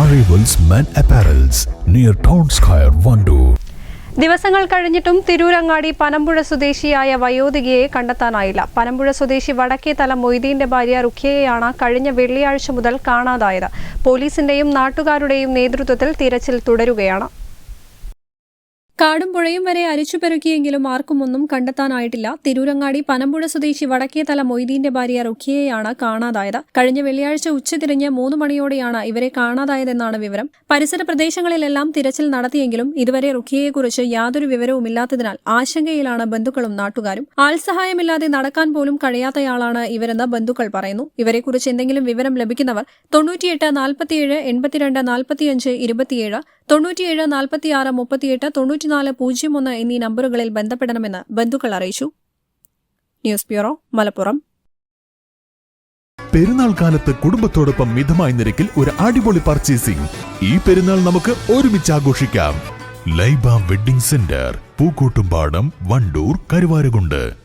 Arrivals Men apparels near Town Square, Vandoor. ദിവസങ്ങൾ കഴിഞ്ഞിട്ടും തിരൂരങ്ങാടി പനമ്പുഴ സ്വദേശിയായ വയോധികയെ കണ്ടെത്താനായില്ല. പനമ്പുഴ സ്വദേശി വടക്കേ തല മൊയ്തീന്റെ ഭാര്യ റുഖിയയാണ് കഴിഞ്ഞ വെള്ളിയാഴ്ച മുതൽ കാണാതായത്. പോലീസിന്റെയും നാട്ടുകാരുടെയും നേതൃത്വത്തിൽ തിരച്ചിൽ തുടരുകയാണ്. കാടും പുഴയും വരെ അരിച്ചുപെറുക്കിയെങ്കിലും ആർക്കും ഒന്നും കണ്ടെത്താനായിട്ടില്ല. തിരൂരങ്ങാടി പനമ്പുഴ സ്വദേശി വടക്കേതല മൊയ്തീന്റെ ഭാര്യ റുഖിയയാണ് കാണാതായത്. കഴിഞ്ഞ വെള്ളിയാഴ്ച ഉച്ചതിരിഞ്ഞ് മൂന്ന് മണിയോടെയാണ് ഇവരെ കാണാതായതെന്നാണ് വിവരം. പരിസര പ്രദേശങ്ങളിലെല്ലാം തിരച്ചിൽ നടത്തിയെങ്കിലും ഇതുവരെ റുഖിയയെക്കുറിച്ച് യാതൊരു വിവരവുമില്ലാത്തതിനാൽ ആശങ്കയിലാണ് ബന്ധുക്കളും നാട്ടുകാരും. ആൾസഹായമില്ലാതെ നടക്കാൻ പോലും കഴിയാത്തയാളാണ് ഇവരെന്ന് ബന്ധുക്കൾ പറയുന്നു. ഇവരെക്കുറിച്ച് എന്തെങ്കിലും വിവരം ലഭിക്കുന്നവർ തൊണ്ണൂറ്റിയെട്ട് നാൽപ്പത്തിയേഴ് എൺപത്തിരണ്ട് നാൽപ്പത്തിയഞ്ച് ഇരുപത്തിയേഴ് തൊണ്ണൂറ്റിയേഴ് നാൽപ്പത്തിയാറ് മുപ്പത്തിയെട്ട് തൊണ്ണൂറ്റിനാല് പൂജ്യം ഒന്ന് എന്നീ നമ്പറുകളിൽ ബന്ധപ്പെടണമെന്ന് ബന്ധുക്കൾ അറിയിച്ചു. News bureau Malappuram. പെരുന്നാൾ കാലത്ത് കുടുംബത്തോടൊപ്പം മിതമായ നിരക്കിൽ ഒരു അടിപൊളി പർച്ചേസിംഗ് ഈ പെരുന്നാൾ നമുക്ക് ഒരുമിച്ച് ആഘോഷിക്കാം. Laiba wedding centre Pookkottumpadam Wandoor Karuvarakundu.